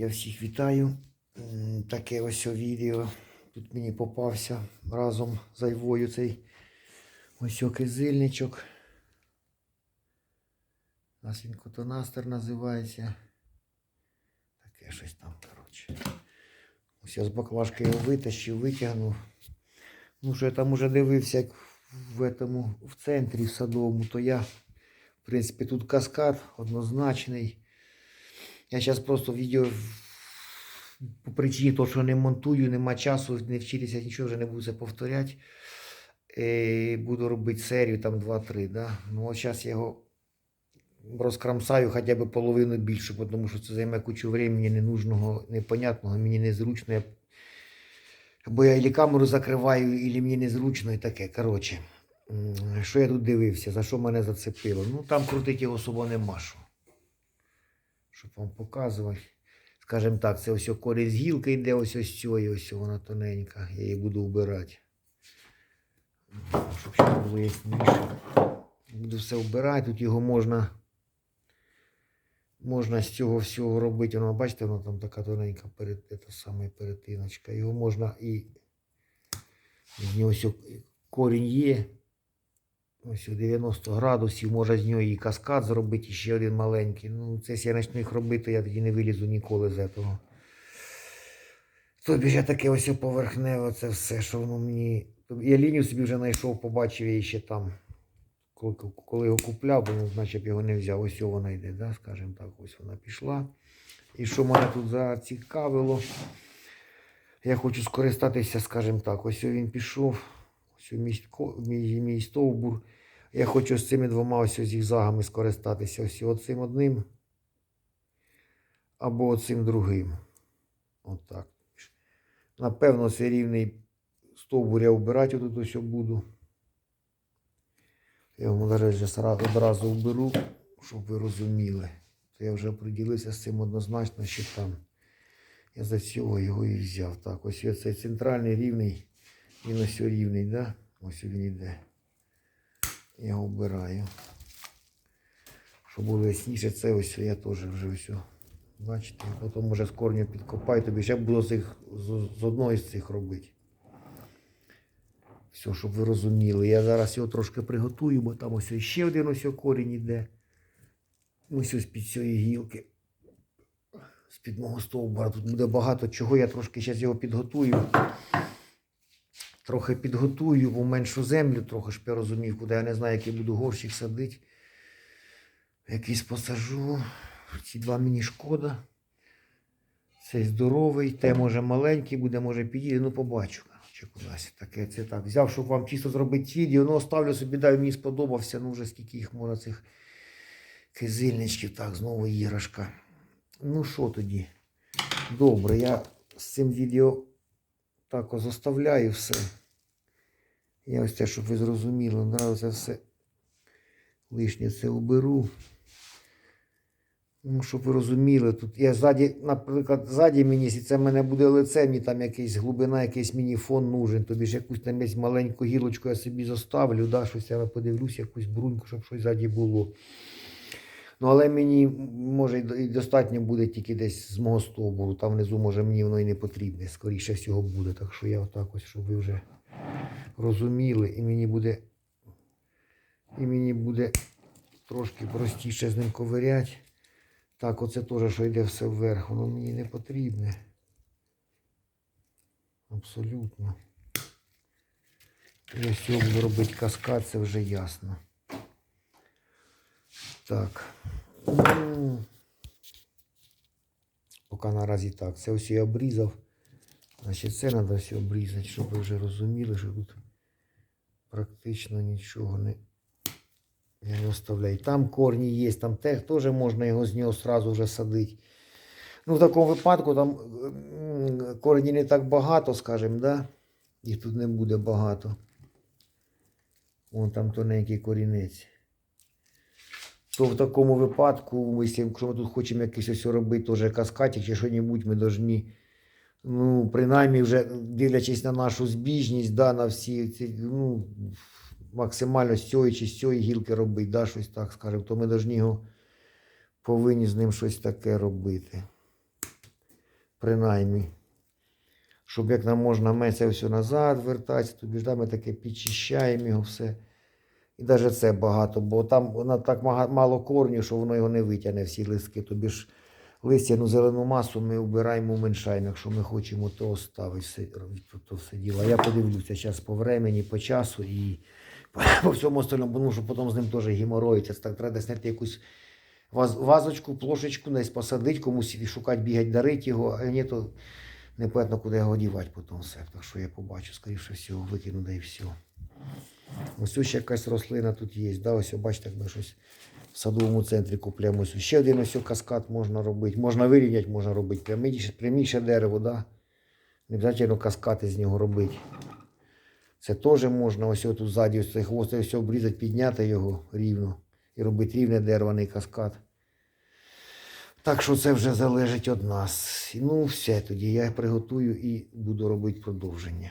Я всіх вітаю. Таке ось відео. Тут мені попався разом з айвою цей ось о кизильничок. У нас він котонастер називається. Таке щось там, коротше. Ось я з баклажки його витащив, витягнув. Ну, що я там уже дивився, як в, этому, в центрі в садовому, то я, в принципі, тут каскад однозначний. Я зараз просто відео по причині того, що не монтую, нема часу, не вчитися, нічого вже не буду це повторяти. Е, буду робити серію там 2-3. Да? Ну, от зараз я його розкрамсаю хоча б половину більше, тому що це займе кучу времени ненужного, непонятного, мені незручно. Бо я і камеру закриваю, і мені незручно і таке. Коротше, що я тут дивився, за що мене зацепило? Ну там крутити його особо нема що. Щоб вам показувати. Скажімо так, це ось корінь з гілки йде, ось ось цієї, ось вона тоненька. Я її буду вбирати. Щоб ще було ясніше. Буду все вбирати. Тут його можна. Можна з цього всього робити. Воно, бачите, воно там така тоненька перед, це саме перетиночка. Його можна і з нього корінь є. Ось у 90 градусів, можна з нього і каскад зробити, і ще один маленький. Ну, це я почну їх робити, я тоді не вилізу ніколи з цього. Тобі ж я таке ось поверхневе, це все, що воно мені. Я лінію собі вже знайшов, побачив її ще там. Коли, коли його купляв, ну, значить його не взяв. Ось вона йде, да? скажімо так, ось вона пішла. І що мене тут зацікавило, я хочу скористатися, скажімо так, ось він пішов, ось мій, мій, мій стовбур. Я хочу з цими двома ось зігзагами скористатися. Ось оцим одним або оцим другим. Отак. Напевно, цей рівний стовбур я вбирати тут ось буду. Я його зра- одразу вберу, щоб ви розуміли. То я вже приділився з цим однозначно, що там. Я за цього його і взяв. Так, ось цей центральний рівний, він ось рівний, да? ось він йде. Я його вбираю. Щоб було ясніше, це ось я теж вже все. Бачите, потім може з корню підкопаю тобі. Ще буду з, цих, з, з одної з цих робити. Все, щоб ви розуміли. Я зараз його трошки приготую, бо там ось ще один ось корінь іде. Ось ось під цієї гілки. З-під мого стовбура. Тут буде багато чого. Я трошки зараз його підготую. Трохи підготую, уменшу землю, трохи щоб я розумів, куди я не знаю, який буду горщик садити. Якийсь посажу. Ці два мені шкода. Цей здоровий, те може маленький буде, може підійде, ну побачу. Чи кудись. Таке це так. Взяв, щоб вам чисто зробити відео. Ну, оставлю собі, дай мені сподобався. Ну, вже скільки їх можна цих кизильничків. Так, знову іграшка. Ну що тоді? Добре, я з цим відео так ось оставляю все. Я ось те, щоб ви зрозуміли, нравиться все. Лишнє це уберу. Ну, щоб ви розуміли, тут я ззаді, наприклад, ззаді мені, це в мене буде лице, мені там якийсь глибина, якийсь мені фон нужен, тобі ж якусь там десь маленьку гілочку я собі заставлю, да, щось я подивлюсь, якусь бруньку, щоб щось ззаді було. Ну, але мені може і достатньо буде тільки десь з мого стовбуру. Там внизу, може, мені воно і не потрібне, скоріше всього буде. Так що я отак ось, щоб ви вже розуміли, і мені буде, і мені буде трошки простіше з ним ковиряти. Так, оце теж, що йде все вверх, воно мені не потрібне. Абсолютно. Я з буду робити каскад, це вже ясно. Так. Ну, поки наразі так. Це ось я обрізав. Значить, це треба все обрізати, щоб ви вже розуміли, що тут практично нічого не. Я не оставляю. Там корні є, там теж, можна його з нього одразу вже садити. Ну, в такому випадку там корені не так багато, скажімо, да? їх тут не буде багато. Вон там тоненький корінець. То в такому випадку, якщо ми тут хочемо якийсь ось робити теж каскатик чи щось, ми повинні, ну, принаймні вже дивлячись на нашу збіжність, да, на всі ці, ну, максимально з цієї чи з цієї гілки робити, да, щось так скажемо, то ми повинні його повинні з ним щось таке робити. принаймні. Щоб як нам можна менше все назад вертатися, тобі ж ми таке підчищаємо його все. І навіть це багато, бо там вона так мало корнів, що воно його не витягне всі листки. Тобі ж листяну зелену масу ми вбираємо, уменьшаємо, якщо ми хочемо то оставити все, то, все діло. Я подивлюся зараз по времені, по часу і по, всьому остальному, тому що потім з ним теж геморроїться. Так треба зняти якусь ваз, вазочку, плошечку, десь посадити, комусь і шукати, бігати, дарити його, а ні, то непонятно, куди його дівати потім все. Так що я побачу, скоріше всього, викину, да і все. Ось ще якась рослина тут є. Да? Ось бачите, як ми щось в садовому центрі купляємо. Ось ще один ось каскад можна робити. Можна вирівняти, можна робити пряміше, пряміше дерево, да? не обов'язково каскад із нього робити. Це теж можна ось тут ззаді, ось цей хвост, ось обрізати, підняти його рівно і робити рівне дерево, каскад. Так що це вже залежить від нас. Ну, все тоді я приготую і буду робити продовження.